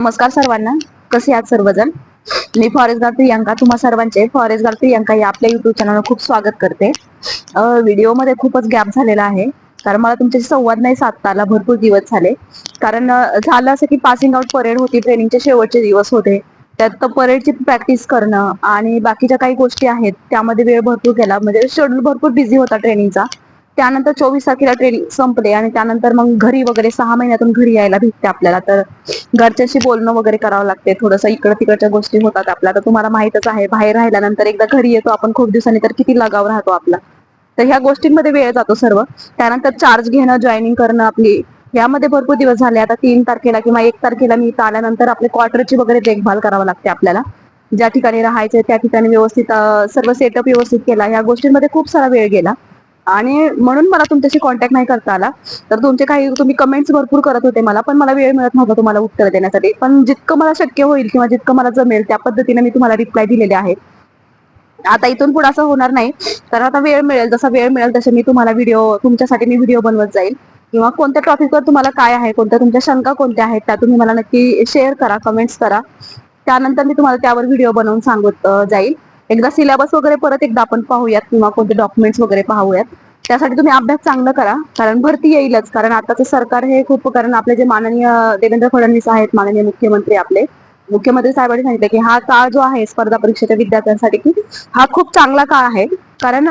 नमस्कार सर्वांना. कसे आहात सर्वजण? मी फॉरेस्ट गार्ड प्रियांका. तुम्हा सर्वांचे फॉरेस्ट गार्ड प्रियांका या आपल्या युट्यूब चॅनलवर खूप स्वागत करते. व्हिडिओमध्ये खूपच गॅप झालेला आहे. कारण मला तुमच्याशी संवाद नाही साधता आला भरपूर दिवस झाले. कारण झालं असं की पासिंग आउट परेड होती ट्रेनिंगचे शेवटचे दिवस होते. त्यात परेडची प्रॅक्टिस करणं आणि बाकीच्या काही गोष्टी आहेत त्यामध्ये वेळ भरपूर गेला. म्हणजे शेड्यूल भरपूर बिझी होता ट्रेनिंगचा त्यानंतर चोवीस तारखेला ट्रेनिंग संपले आणि त्यानंतर मग घरी वगैरे सहा महिन्यातून घरी यायला भेटते आपल्याला. तर घरच्याशी बोलणं वगैरे करावं लागते. थोडंसं इकडं तिकडच्या गोष्टी होतात आपल्या. तर तुम्हाला माहितच आहे बाहेर राहिल्यानंतर एकदा घरी येतो आपण खूप दिवसांनी तर किती लगाव राहतो आपला. तर ह्या गोष्टींमध्ये वेळ जातो सर्व. त्यानंतर चार्ज घेणं जॉईनिंग करणं आपली. यामध्ये भरपूर दिवस झाले. आता तीन तारखेला किंवा एक तारखेला मी इथं आल्यानंतर आपले क्वार्टरची वगैरे देखभाल करावं लागते आपल्याला. ज्या ठिकाणी राहायचे त्या ठिकाणी व्यवस्थित सर्व सेटअप व्यवस्थित केला. या गोष्टींमध्ये खूप सारा वेळ गेला. आणि म्हणून मला तुमच्याशी कॉन्टॅक्ट नाही करता आला. तर तुमचे काही तुम्ही कमेंट्स भरपूर करत होते मला पण मला वेळ मिळत नव्हता तुम्हाला उत्तर देण्यासाठी. पण जितकं मला शक्य होईल किंवा जितकं मला जमेल त्या पद्धतीने मी तुम्हाला रिप्लाय दिलेले आहे आता इथून पुढे असं होणार नाही. तर आता वेळ मिळेल जसा वेळ मिळेल तसे मी तुम्हाला व्हिडिओ तुमच्यासाठी मी व्हिडिओ बनवत जाईल. किंवा कोणत्या टॉपिकवर तुम्हाला काय आहे कोणत्या तुमच्या शंका कोणत्या आहेत त्या तुम्ही मला नक्की शेअर करा कमेंट्स करा. त्यानंतर मी तुम्हाला त्यावर व्हिडिओ बनवून सांगत जाईल. एकदा सिलेबस वगैरे परत एकदा आपण पाहूयात किंवा कोणते डॉक्युमेंट्स वगैरे पाहूयात. त्यासाठी तुम्ही अभ्यास चांगला करा. कारण भरती येईलच. कारण आताचं सरकार हे खूप कारण आपले जे माननीय देवेंद्र फडणवीस आहेत माननीय मुख्यमंत्री आपले. मुख्यमंत्री साहेबांनी सांगितलं की हा काळ जो आहे स्पर्धा परीक्षेच्या विद्यार्थ्यांसाठी की हा खूप चांगला काळ आहे. कारण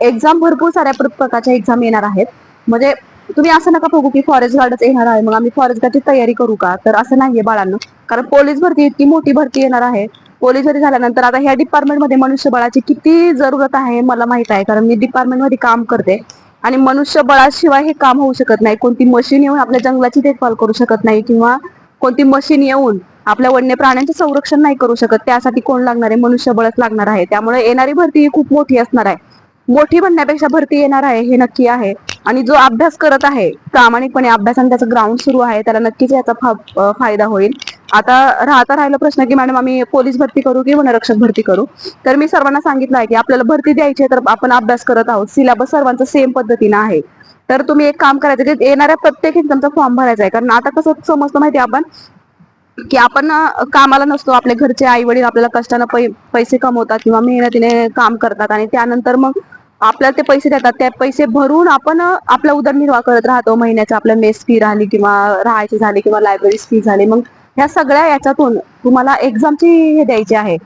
एक्झाम भरपूर साऱ्या प्रकारच्या एक्झाम येणार आहेत. म्हणजे तुम्ही असं नका बघू की फॉरेस्ट गार्डच येणार आहे. मग आम्ही फॉरेस्ट गार्डची तयारी करू का? तर असं नाहीये बाळांना. कारण पोलीस भरती इतकी मोठी भरती येणार आहे. पोलीस जरी झाल्यानंतर आता ह्या डिपार्टमेंटमध्ये मनुष्यबळाची किती जरूरत आहे मला माहीत आहे. कारण मी डिपार्टमेंटमध्ये काम करते. आणि मनुष्यबळाशिवाय हे काम होऊ शकत नाही. कोणती मशीन येऊन आपल्या जंगलाची देखभाल करू शकत नाही किंवा कोणती मशीन येऊन आपल्या वन्य प्राण्यांचे संरक्षण नाही करू शकत. त्यासाठी कोण लागणार आहे? मनुष्यबळच लागणार आहे. त्यामुळे येणारी भरती ही खूप मोठी असणार आहे. मोठी म्हणण्यापेक्षा भरती येणार आहे हे नक्की आहे. आणि जो अभ्यास करत आहे प्रामाणिकपणे अभ्यास आणि त्याचं ग्राउंड सुरू आहे त्याला नक्कीच याचा फायदा होईल. आता राहता राहिला प्रश्न की मॅडम आम्ही पोलीस भरती करू की वनरक्षक भरती करू? तर मी सर्वांना सांगितलं आहे की आपल्याला भरती द्यायची आहे तर आपण अभ्यास करत आहोत. सिलेबस सर्वांचा सेम पद्धतीनं आहे. तर तुम्ही एक काम करायचं की येणाऱ्या प्रत्येक एक्झामचा फॉर्म भरायचा आहे. कारण आता कसं समजतो माहिती आपण? की आपण कामाला नसतो. आपले घरचे आई वडील आपल्याला कष्टानं पै पैसे कमवतात किंवा मेहनतीने काम करतात आणि त्यानंतर मग आपल्याला ते पैसे देतात. ते पैसे भरून आपण आपला उदरनिर्वाह करत राहतो. महिन्याचा आपल्या मेस फी राहिली किंवा राहायची झाली किंवा लायब्ररी फी झाली. मग ह्या सगळ्या याच्यातून तुम्हाला एक्झामची हे द्यायची आहे.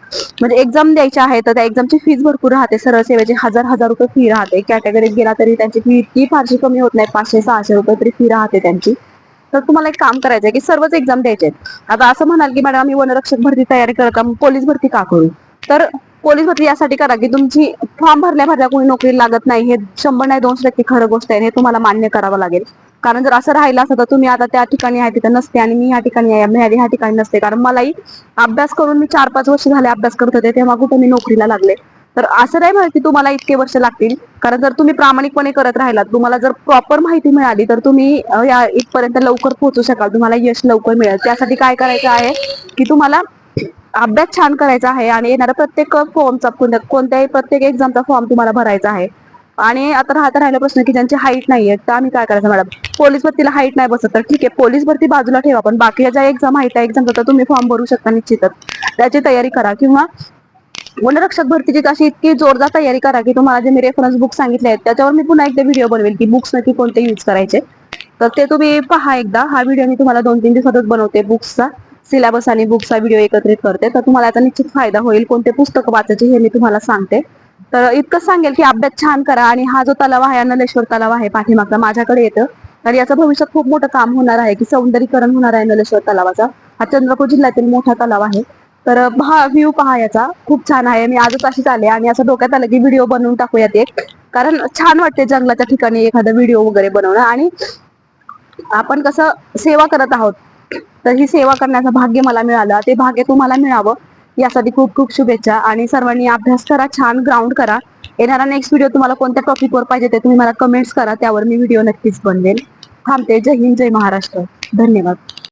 म्हणजे एक्झाम द्यायची आहे तर त्या एक्झामची फीज भरपूर राहते. सरळ सेवेची हजार हजार रुपये फी राहते. कॅटेगरीत गेला तरी त्यांची फी इतकी फारशी कमी होत नाही. पाचशे सहाशे रुपये तरी फी राहते त्यांची. तर तुम्हाला एक काम करायचं आहे की सर्वच एक्झाम द्यायचे आहेत. आता असं म्हणाल की मॅडम आम्ही वनरक्षक भरती तयारी करत आहोत, पोलीस भरती का करू? तर पोलीस भरती यासाठी करा की तुमची फॉर्म भरल्या भरल्या कोणी नोकरी लागत नाही. हे शंभर नाही दोनशे टक्के खरं गोष्ट आहे हे तुम्हाला मान्य करावं लागेल. कारण जर असं राहिलं असतं तर तुम्ही आता त्या ठिकाणी आहे तिथं नसते आणि मी या ठिकाणी आहे ह्या ठिकाणी नसते. कारण मलाही अभ्यास करून मी चार पाच वर्ष झाले अभ्यास करत होते तेव्हा कुठं मी नोकरीला लागले. तर असं नाही म्हणत की तुम्हाला इतके वर्ष लागतील. कारण जर तुम्ही प्रामाणिकपणे करत राहिलात तुम्हाला जर प्रॉपर माहिती मिळाली तर तुम्ही या इथपर्यंत लवकर पोहोचू शकाल. तुम्हाला यश लवकर मिळेल. त्यासाठी काय करायचं आहे की तुम्हाला अभ्यास छान करायचा आहे आणि येणाऱ्या प्रत्येक फॉर्मचा कोणत्या कोणत्याही प्रत्येक एक्झामचा फॉर्म तुम्हाला भरायचा आहे. आणि आता राहता राहिला प्रश्न की ज्यांची हाईट नाहीये तर आम्ही काय करायचं मॅडम पोलीस भरतीला हाईट नाही बसत तर ठीक आहे पोलीस भरती बाजूला ठेवा पण बाकी ज्या एक्झाम हाईट आहे एक्झाम एक्झामचा तर तुम्ही फॉर्म भरू शकता निश्चितच. त्याची तयारी करा किंवा वनरक्षक भरतीची अशी इतकी जोरदार तयारी करा की तुम्हाला जे मी रेफरन्स बुक सांगितले आहेत त्याच्यावर मी पुन्हा एकदा व्हिडिओ बनवेल की बुक्स नक्की कोणते यूज करायचे. तर ते तुम्ही पहा एकदा. हा व्हिडिओ मी तुम्हाला दोन तीन दिवसातच बनवते बुक्सचा सिलेबस आणि बुक्सचा व्हिडिओ एकत्रित करते. तर तुम्हाला याचा निश्चित फायदा होईल. कोणते पुस्तक वाचायचे हे मी तुम्हाला सांगते. तर इतकं सांगेल की अभ्यास छान करा आणि हा जो तलाव आहे नलेश्वर तलाव आहे पाठीमागचा माझ्याकडे येतं. तर याचं भविष्यात खूप मोठं काम होणार आहे की सौंदर्यीकरण होणार आहे नलेश्वर तलावाचा. हा चंद्रपूर जिल्ह्यातील मोठा तलाव आहे. तर हा व्ह्यू पहा याचा. खूप छान आहे. मी आजच अशीच आले आणि असं डोक्यात आलं की व्हिडिओ बनवून टाकूयात एक. कारण छान वाटते जंगलाच्या ठिकाणी एखादा व्हिडिओ वगैरे बनवणं आणि आपण कसं सेवा करत आहोत. तर ही सेवा करण्याचं भाग्य मला मिळालं. ते भाग्य तुम्हाला मिळावं. यासाठी खूप खूप शुभेच्छा आणि सर्वांनी अभ्यास करा छान ग्राउंड करा. येणारा नेक्स्ट व्हिडिओ तुम्हाला कोणत्या टॉपिकवर पाहिजे ते तुम्ही मला कमेंट्स करा त्यावर मी व्हिडिओ नक्कीच बनवेल. थांबते. जय हिंद जय महाराष्ट्र. धन्यवाद.